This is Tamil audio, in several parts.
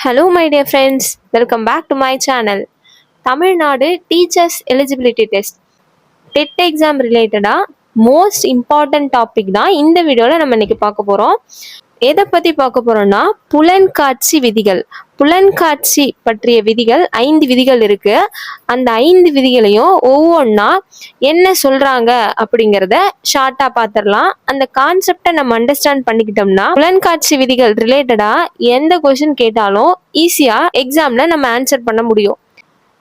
Hello my dear friends welcome back to my channel Tamil Nadu teachers eligibility test TET exam ரிலேட்டடாக மோஸ்ட் இம்பார்ட்டன்ட் டாபிக் தான் இந்த வீடியோவில் நம்ம இன்றைக்கி பார்க்க போகிறோம் எதை பற்றி பார்க்க போறோம்னா புலன்காட்சி விதிகள். புலன்காட்சி பற்றிய விதிகள் ஐந்து விதிகள் இருக்கு. அந்த ஐந்து விதிகளையும் ஒவ்வொன்றா என்ன சொல்றாங்க அப்படிங்கிறத ஷார்ட்டா பார்த்துடலாம் அந்த கான்செப்டை நம்ம அண்டர்ஸ்டாண்ட் பண்ணிக்கிட்டோம்னா புலன்காட்சி விதிகள் ரிலேட்டடா எந்த கொஸ்டின் கேட்டாலும் ஈஸியா எக்ஸாம்ல நம்ம ஆன்சர் பண்ண முடியும்.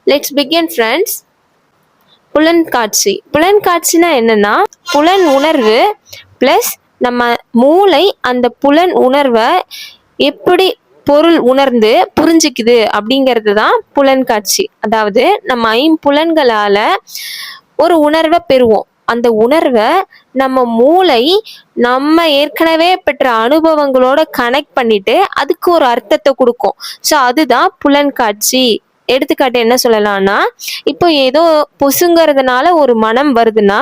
லெட்ஸ் பிகின் ஃப்ரெண்ட்ஸ் புலன்காட்சி. புலன்காட்சினா என்னன்னா புலன் உணர்வு ப்ளஸ் நம்ம மூளை அந்த புலன் உணர்வை எப்படி பொருள் உணர்ந்து புரிஞ்சுக்குது அப்படிங்கிறது தான் புலன்காட்சி அதாவது நம்ம ஐம்புலன்களால் ஒரு உணர்வை பெறுவோம். அந்த உணர்வை நம்ம மூளை நம்ம ஏற்கனவே பெற்ற அனுபவங்களோட கனெக்ட் பண்ணிட்டு அதுக்கு ஒரு அர்த்தத்தை கொடுக்கும். ஸோ அதுதான் புலன்காட்சி எடுத்துக்காட்டு என்ன சொல்லலாம்னா இப்போ ஏதோ பொசுங்கிறதுனால ஒரு மனம் வருதுன்னா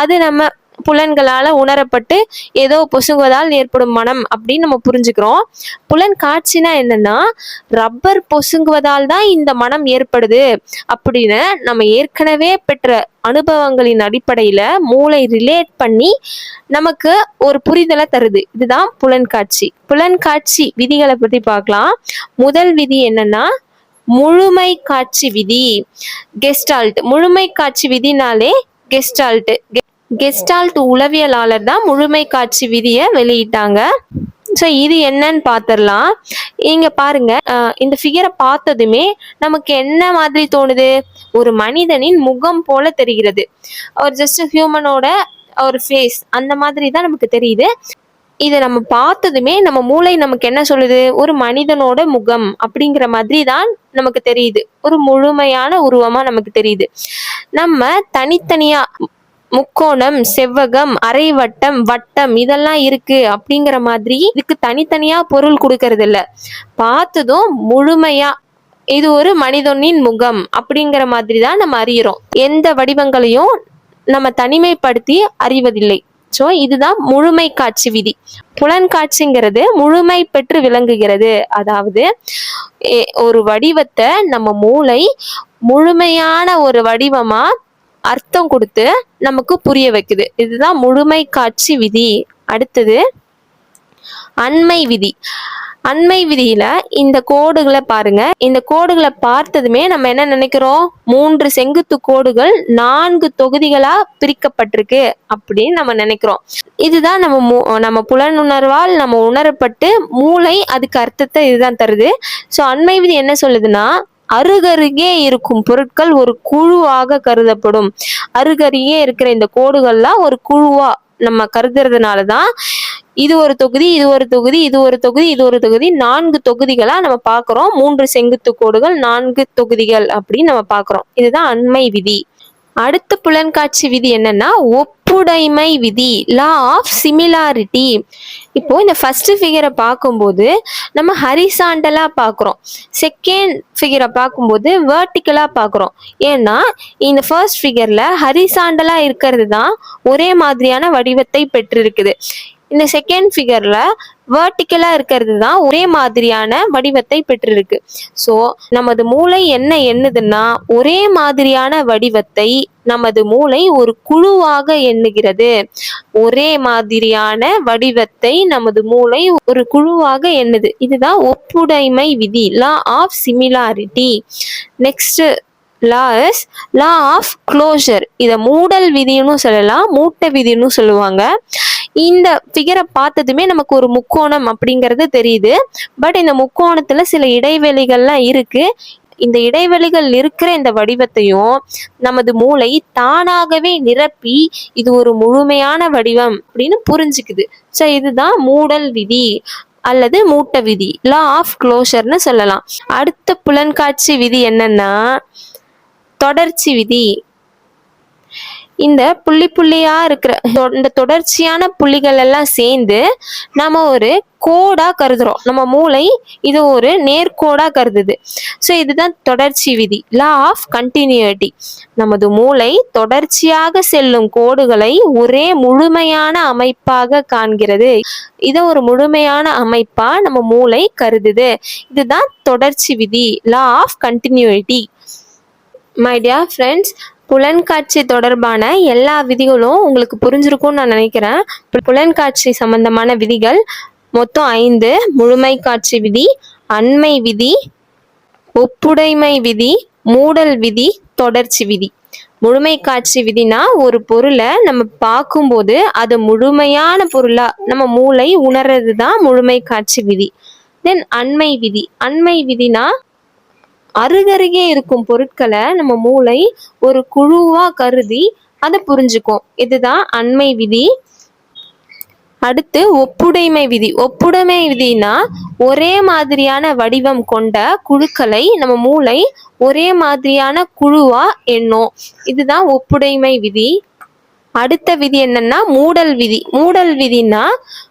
அது நம்ம புலன்களால் உணரப்பட்டு ஏதோ பொசுங்குவதால் ஏற்படும் மனம் அப்படின்னு நம்ம புரிஞ்சுக்கிறோம். புலன் காட்சினா என்னன்னா ரப்பர் பொசுங்குவதால் தான் இந்த மனம் ஏற்படுது அப்படின்னு நம்ம ஏற்கனவே பெற்ற அனுபவங்களின் அடிப்படையில் மூளை ரிலேட் பண்ணி நமக்கு ஒரு புரிதலை தருது. இதுதான் புலன்காட்சி புலன்காட்சி விதிகளை பற்றி பார்க்கலாம். முதல் விதி என்னன்னா முழுமை காட்சி விதி. கெஸ்டால்ட் முழுமை காட்சி விதினாலே கெஸ்டால்ட்டு கெஸ்டால்ட் உளவியலாளர் தான் முழுமை காட்சி விதியை வெளியிட்டாங்க. ஸோ இது என்னன்னு பார்த்துடலாம் இங்கே பாருங்க அஹ் இந்த ஃபிகரை பார்த்ததுமே நமக்கு என்ன மாதிரி தோணுது? ஒரு மனிதனின் முகம் போல தெரிகிறது. ஒரு ஜஸ்ட் ஹியூமனோட ஒரு ஃபேஸ் அந்த மாதிரி தான் நமக்கு தெரியுது. இதை நம்ம பார்த்ததுமே நம்ம மூளை நமக்கு என்ன சொல்லுது? ஒரு மனிதனோட முகம் அப்படிங்கிற மாதிரி தான் நமக்கு தெரியுது. ஒரு முழுமையான உருவமா நமக்கு தெரியுது. நம்ம தனித்தனியா முக்கோணம் செவ்வகம் அரை வட்டம் வட்டம் இதெல்லாம் இருக்கு அப்படிங்கிற மாதிரி இதுக்கு தனித்தனியா பொருள் கொடுக்கறது இல்ல பார்த்ததும் முழுமையா இது ஒரு மனிதனின் முகம் அப்படிங்கிற மாதிரி தான் நம்ம அறிகிறோம் எந்த வடிவங்களையும் நம்ம தனிமைப்படுத்தி அறிவதில்லை. ஸோ இதுதான் முழுமை காட்சி விதி. புலன்காட்சிங்கிறது முழுமை பெற்று விளங்குகிறது. அதாவது எ- ஒரு வடிவத்தை நம்ம மூளை முழுமையான ஒரு வடிவமா அர்த்தம் கொடுத்து நமக்கு புரிய வைக்குது. இதுதான் முழுமை காட்சி விதி. அடுத்தது அண்மை விதி. அண்மை விதியில இந்த கோடுகளை பாருங்க. இந்த கோடுகளை பார்த்ததுமே நம்ம என்ன நினைக்கிறோம்? மூன்று செங்குத்து கோடுகள் நான்கு தொகுதிகளா பிரிக்கப்பட்டிருக்கு அப்படின்னு நம்ம நினைக்கிறோம். இதுதான் நம்ம நம்ம புலனுணர்வால் நம்ம உணரப்பட்டு மூளை அதுக்கு அர்த்தத்தை இதுதான் தருது. ஸோ அண்மை விதி என்ன சொல்லுதுன்னா அருகருகே இருக்கும் பொருட்கள் ஒரு குழுவாக கருதப்படும். அருகருகே இருக்கிற இந்த கோடுகள்லாம் ஒரு குழுவா நம்ம கருதுறதுனால தான் இது ஒரு தொகுதி இது ஒரு தொகுதி இது ஒரு தொகுதி இது ஒரு தொகுதி நான்கு தொகுதிகளா நம்ம பார்க்குறோம். மூன்று செங்குத்து கோடுகள் நான்கு தொகுதிகள் அப்படின்னு நம்ம பார்க்குறோம். இதுதான் அண்மை விதி. அடுத்த புலன்காட்சி விதி என்னன்னா ஒப்புடைமை விதி லா ஆஃப் சிமிலாரிட்டி இப்போ இந்த ஃபர்ஸ்ட் ஃபிகரை பார்க்கும்போது நம்ம ஹரிசாண்டலா பார்க்குறோம். செகண்ட் ஃபிகரை பார்க்கும்போது வேர்ட்டிக்கலா பார்க்குறோம். ஏன்னா இந்த ஃபர்ஸ்ட் ஃபிகர்ல ஹரிசாண்டலா இருக்கிறது தான் ஒரே மாதிரியான வடிவத்தை பெற்றிருக்குது. இந்த செகண்ட் ஃபிகர்ல வேர்ட்டிக்கலா இருக்கிறது தான் ஒரே மாதிரியான வடிவத்தை பெற்றிருக்கு. ஸோ நமது மூளை என்ன எண்ணுதுன்னா ஒரே மாதிரியான வடிவத்தை நமது மூளை ஒரு குழுவாக எண்ணுகிறது. ஒரே மாதிரியான வடிவத்தை நமது மூளை ஒரு குழுவாக எண்ணுது. இதுதான் ஒப்புடைமை விதி law of similarity next law is law of closure இதை மூடல் விதின்னு சொல்லலாம் மூட்டை விதின்னு சொல்லுவாங்க. இந்த ஃபிகரை பார்த்ததுமே நமக்கு ஒரு முக்கோணம் அப்படிங்கிறது தெரியுது. பட் இந்த முக்கோணத்துல சில இடைவெளிகள்லாம் இருக்கு. இந்த இடைவெளிகள் இருக்கிற இந்த வடிவத்தையும் நமது மூளை தானாகவே நிரப்பி இது ஒரு முழுமையான வடிவம் அப்படின்னு புரிஞ்சுக்குது. ஸோ இதுதான் மூடல் விதி அல்லது மூட்ட விதி லா ஆஃப் க்ளோஷர்னு சொல்லலாம். அடுத்த புலன்காட்சி விதி என்னன்னா தொடர்ச்சி விதி. இந்த புள்ளி புள்ளியா இருக்கிற இந்த தொடர்ச்சியான புள்ளிகள் எல்லாம் சேர்ந்து நம்ம ஒரு கோடா கருதுறோம். நம்ம மூளை இது ஒரு நேர்கோடாக கருதுது. ஸோ இதுதான் தொடர்ச்சி விதி. லா ஆஃப் கண்டினியூட்டி நமது மூளை தொடர்ச்சியாக செல்லும் கோடுகளை ஒரே முழுமையான அமைப்பாக காண்கிறது. இதை ஒரு முழுமையான அமைப்பா நம்ம மூளை கருதுது. இதுதான் தொடர்ச்சி விதி. Law of continuity my dear friends புலன்காட்சி தொடர்பான எல்லா விதிகளும் உங்களுக்கு புரிஞ்சிருக்கும்னு நான் நினைக்கிறேன். பு- புலன்காட்சி சம்பந்தமான விதிகள் மொத்தம் ஐந்து. முழுமை காட்சி விதி அண்மை விதி ஒப்புடைமை விதி மூடல் விதி தொடர்ச்சி விதி. முழுமை காட்சி விதினா ஒரு பொருளை நம்ம பார்க்கும்போது அது முழுமையான பொருளா நம்ம மூளை உணர்றது தான் முழுமை காட்சி விதி. தென் அண்மை விதி. அண்மை விதினா அருகருகே இருக்கும் பொருட்களை நம்ம மூளை ஒரு குழுவா கருதி அதை புரிஞ்சுக்கும். இதுதான் அண்மை விதி. அடுத்து ஒப்புடைமை விதி. ஒப்புடைமை விதினா ஒரே மாதிரியான வடிவம் கொண்ட குழுக்களை நம்ம மூளை ஒரே மாதிரியான குழுவா எண்ணும். இதுதான் ஒப்புடைமை விதி. அடுத்த விதி என்னன்னா மூடல் விதி. மூடல் விதினா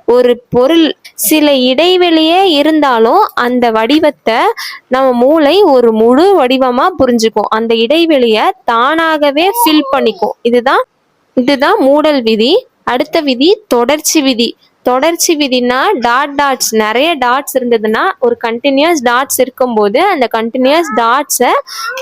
ஒரு பொருள் சில இடைவெளியே இருந்தாலும் அந்த வடிவத்தை நம்ம மூளை ஒரு முழு வடிவமா புரிஞ்சுக்கும். அந்த இடைவெளியை தானாகவே ஃபில் பண்ணிக்கும். இதுதான் இதுதான் மூடல் விதி. அடுத்த விதி தொடர்ச்சி விதி. தொடர்ச்சி விதினா டாட் டாட்ஸ் நிறைய டாட்ஸ் இருந்ததுன்னா ஒரு கண்டினியூஸ் டாட்ஸ் இருக்கும்போது அந்த கண்டினியூஸ் டாட்ஸை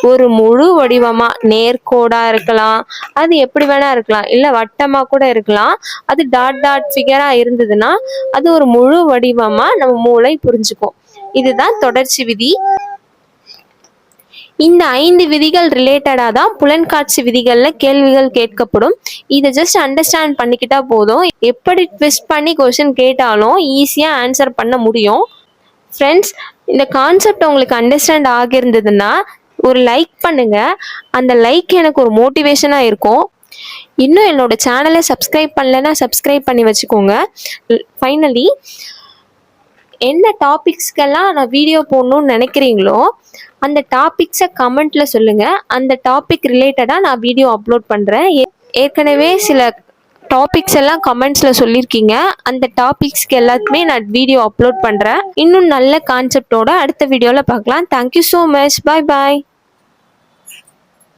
ஒரு முழு வடிவமாக நேர்கோடாக இருக்கலாம். அது எப்படி வேணா இருக்கலாம். இல்லை வட்டமாக கூட இருக்கலாம். அது டாட் டாட் ஃபிகராக இருந்ததுன்னா அது ஒரு முழு வடிவமாக நம்ம மூளை புரிஞ்சுக்கும். இதுதான் தொடர்ச்சி விதி. இந்த ஐந்து விதிகள் ரிலேட்டடாக தான் புலன்காட்சி விதிகளில் கேள்விகள் கேட்கப்படும். இதை ஜஸ்ட் அண்டர்ஸ்டாண்ட் பண்ணிக்கிட்டா போதும். எப்படி ட்விஸ்ட் பண்ணி கொஷின் கேட்டாலும் ஈஸியாக ஆன்சர் பண்ண முடியும். ஃப்ரெண்ட்ஸ் இந்த கான்செப்ட் உங்களுக்கு அண்டர்ஸ்டாண்ட் ஆகியிருந்ததுன்னா ஒரு லைக் பண்ணுங்க. அந்த லைக் எனக்கு ஒரு மோட்டிவேஷனாக இருக்கும். இன்னும் என்னோட சேனலை சப்ஸ்கிரைப் பண்ணலைன்னா சப்ஸ்கிரைப் பண்ணி வச்சுக்கோங்க. ஃபைனலி என்ன டாபிக்ஸ்க்கெல்லாம் நான் வீடியோ போடணும்னு நினைக்கிறீங்களோ அந்த டாபிக்ஸை கமெண்ட்ல சொல்லுங்க. அந்த டாபிக் ரிலேட்டடாக நான் வீடியோ அப்லோட் பண்ணுறேன் ஏற்கனவே சில டாபிக்ஸ் எல்லாம் கமெண்ட்ஸில் சொல்லியிருக்கீங்க. அந்த டாபிக்ஸ்க்கு எல்லாத்துக்குமே நான் வீடியோ அப்லோட் பண்ணுறேன் இன்னும் நல்ல கான்செப்டோட அடுத்த வீடியோவில் பார்க்கலாம். Thank you so much bye bye